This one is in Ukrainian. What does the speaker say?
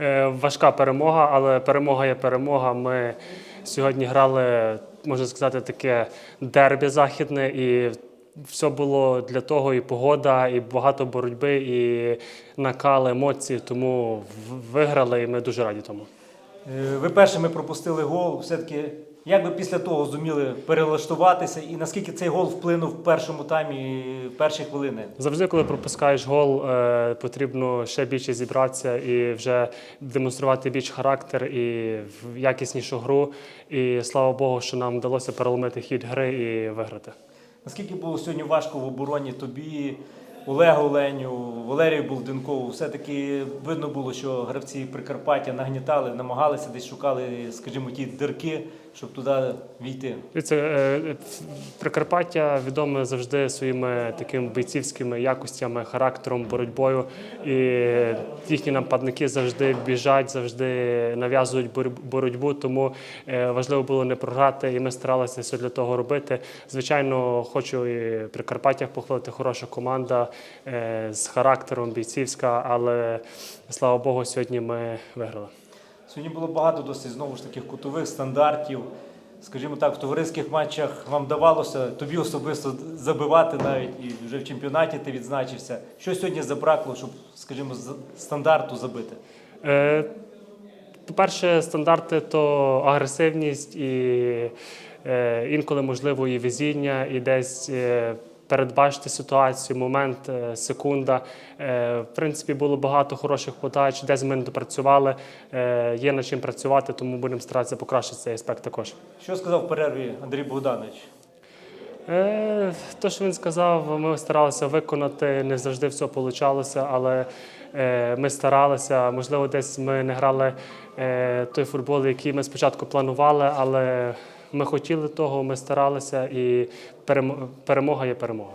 Е, Важка перемога, але перемога є перемога. Ми сьогодні грали, можна сказати, таке дербі західне, і все було для того, і погода, і багато боротьби, і накал, емоцій. Тому виграли, і ми дуже раді тому. Е, Ви першими пропустили гол. Все-таки, як ви після того зуміли перелаштуватися, і наскільки цей гол вплинув в першому таймі, в перші хвилини? Завжди, коли пропускаєш гол, е, потрібно ще більше зібратися і вже демонструвати більш характер і якіснішу гру. І слава Богу, що нам вдалося переломити хід гри і виграти. Наскільки було сьогодні важко в обороні тобі, Олегу Оленю, Валерію Болдинкову? Все-таки видно було, що гравці Прикарпаття нагнітали, намагалися десь шукали, скажімо, ті дирки, щоб туди війти. Це е, Прикарпаття відоме завжди своїми такими бойцівськими якостями, характером, боротьбою. І їхні нападники завжди біжать, завжди нав'язують бор- боротьбу. Тому е, важливо було не програти, і ми старалися все для того робити. Звичайно, хочу і Прикарпаття похвалити. Хороша команда е, з характером, бійцівська, але слава Богу, сьогодні ми виграли. Сьогодні було багато досить знову ж таких кутових стандартів. Скажімо так, в товариських матчах вам давалося тобі особисто забивати навіть і вже в чемпіонаті ти відзначився. Що сьогодні забракло, щоб, скажімо, стандарту забити? Е, По-перше, стандарти то агресивність і е, інколи можливо і везіння, і десь е, передбачити ситуацію, момент, е, секунда. Е, В принципі, було багато хороших подач, десь ми не допрацювали. Е, Є над чим працювати, тому будемо старатися покращити цей аспект також. Що сказав в перерві Андрій Богданович? То, що він сказав, ми старалися виконати. Не завжди все вийшло, але ми старалися. Можливо, десь ми не грали той футбол, який ми спочатку планували, але ми хотіли того, ми старалися, і перемо- перемога є перемога.